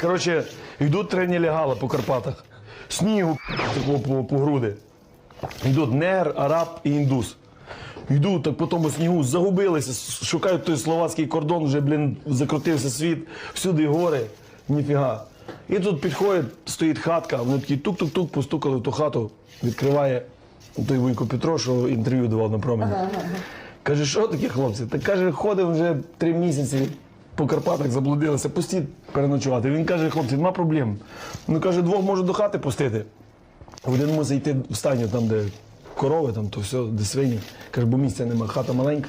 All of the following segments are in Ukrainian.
Коротше, йдуть три нелегали по Карпатах. Снігу такого по, по груди. Йдуть негр, араб і індус. Йдуть так по тому снігу, загубилися, шукають той словацький кордон, вже, блін, закрутився світ, всюди гори, ніфіга. І тут підходить, стоїть хатка, вони такі тук-тук-тук, постукали в ту хату, відкриває той Вуйко Петро, що інтерв'ю давав на промені. Каже, що таке, хлопці? Так каже, ходив вже три місяці по Карпатах, заблудилися, пустіть переночувати. Він каже, хлопці, нема проблем. Ну каже, двох можу до хати пустити. Один мусить йти в стайню, там, де корови, там, то все, де свині. Каже, бо місця нема, хата маленька.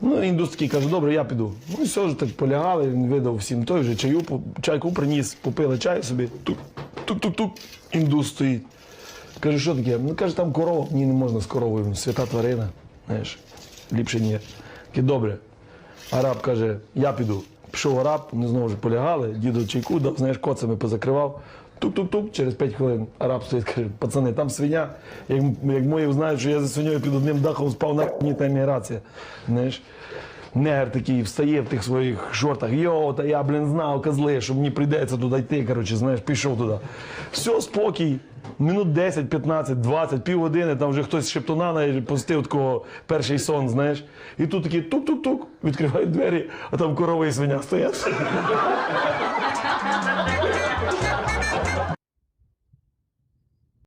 Ну, індус такий каже, добре, я піду. Ну і все ж так полягали, він видав всім той вже чаю, чайку приніс, попили чай собі, тук, тук-тук-тук, індус стоїть. Каже, що таке? Ну каже, там корова. Ні, не можна з коровою, свята тварина. Знаєш, ліпше ні. Таке добре. Араб каже, я піду. Пішов араб, вони знову ж полягали, діду чайку дав, знаєш, коцами позакривав. Тук-тук-тук, через 5 хвилин араб стоїть, каже, пацани, там свиня. Як, як мої знають, що я за свиньою під одним дахом спав на ні та еміграція. Знаєш. Негр такий встає в тих своїх шортах. Йо, та я, блін, знав, козли, що мені прийдеться туди йти. Коротше, знаєш, пішов туди. Все, спокій. Минут 10, 15, 20, півгодини, там вже хтось шептуна пустив такого перший сон, знаєш. І тут такі тук-тук-тук, відкривають двері, а там корова і свиня стоять.